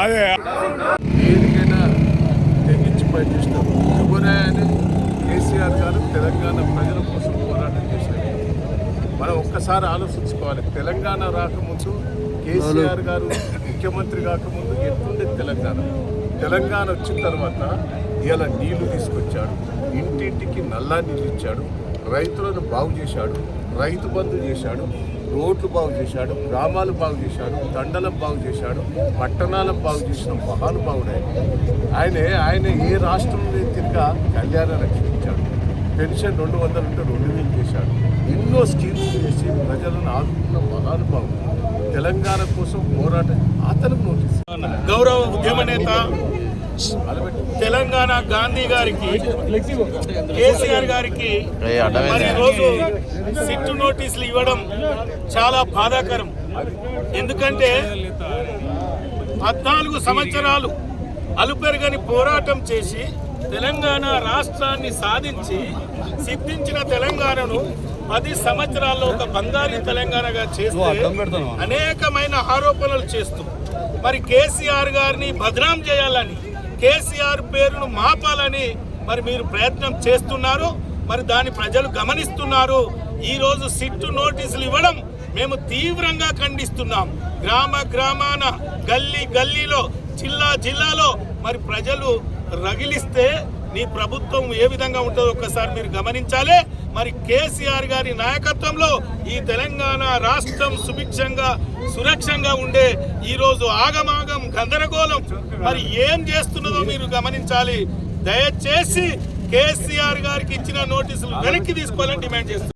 అదే. దేనికైనా తెగించి పనిచేస్తాం ఎవరైనా కేసీఆర్ గారు తెలంగాణ ప్రజల కోసం పోరాటం చేశారు. మనం ఒక్కసారి ఆలోచించుకోవాలి. తెలంగాణ రాకముందు కేసీఆర్ గారు ముఖ్యమంత్రి కాకముందు ఎట్లుండే తెలంగాణ? తెలంగాణ వచ్చిన తర్వాత ఇలా నీళ్ళు తీసుకొచ్చాడు. ఇంటింటికి నల్లా నీళ్ళు ఇచ్చాడు. రైతులను బాగు చేశాడు రైతు బంధు చేశాడు రోడ్లు బాగు చేశాడు గ్రామాలు బాగు చేశాడు దండలం బాగు చేశాడు పట్టణాలను బాగు చేసిన మహానుభావుడు ఆయన. ఆయనే ఆయన ఏ రాష్ట్రంలో తిరిగా కళ్యాణ రక్షించాడు. పెన్షన్ రెండు వందలు ఉంటే రెండు వేలు చేశాడు. ఎన్నో స్కీమ్స్ చేసి ప్రజలను ఆదుకున్న మహానుభావుడు. తెలంగాణ కోసం పోరాటం అతనికి నోటీస్ గౌరవ ఉద్యమ నేత తెలంగాణ గాంధీ గారికి కేసీఆర్ గారికి మరి ఈరోజు సిట్టు నోటీసులు ఇవ్వడం చాలా బాధాకరం. ఎందుకంటే పద్నాలుగు సంవత్సరాలు అలుపెరగని పోరాటం చేసి తెలంగాణ రాష్ట్రాన్ని సాధించి సిద్ధించిన తెలంగాణను పది సంవత్సరాల్లో ఒక బంగారీ తెలంగాణగా చేస్తే అనేకమైన ఆరోపణలు చేస్తూ మరి కేసీఆర్ గారిని బదనాం చేయాలని కేసీఆర్ పేరును మాపాలని మరి మీరు ప్రయత్నం చేస్తున్నారు. మరి దాన్ని ప్రజలు గమనిస్తున్నారు. ఈరోజు సిట్టు నోటీసులు ఇవ్వడం మేము తీవ్రంగా ఖండిస్తున్నాం. గ్రామ గ్రామాన గల్లీ గల్లీలో జిల్లా జిల్లాలో మరి ప్రజలు రగిలిస్తే నీ ప్రభుత్వం ఏ విధంగా ఉంటుందో ఒక్కసారి మీరు గమనించాలి. మరి కేసీఆర్ గారి నాయకత్వంలో ఈ తెలంగాణ రాష్ట్రం సుభిక్షంగా సురక్షంగా ఉండే ఈ రోజు ఆగమాగం గందరగోళం. మరి ఏం చేస్తున్నదో మీరు గమనించాలి. దయచేసి కేసీఆర్ గారికి ఇచ్చిన నోటీసులు వెనక్కి తీసుకోవాలని డిమాండ్ చేస్తున్నారు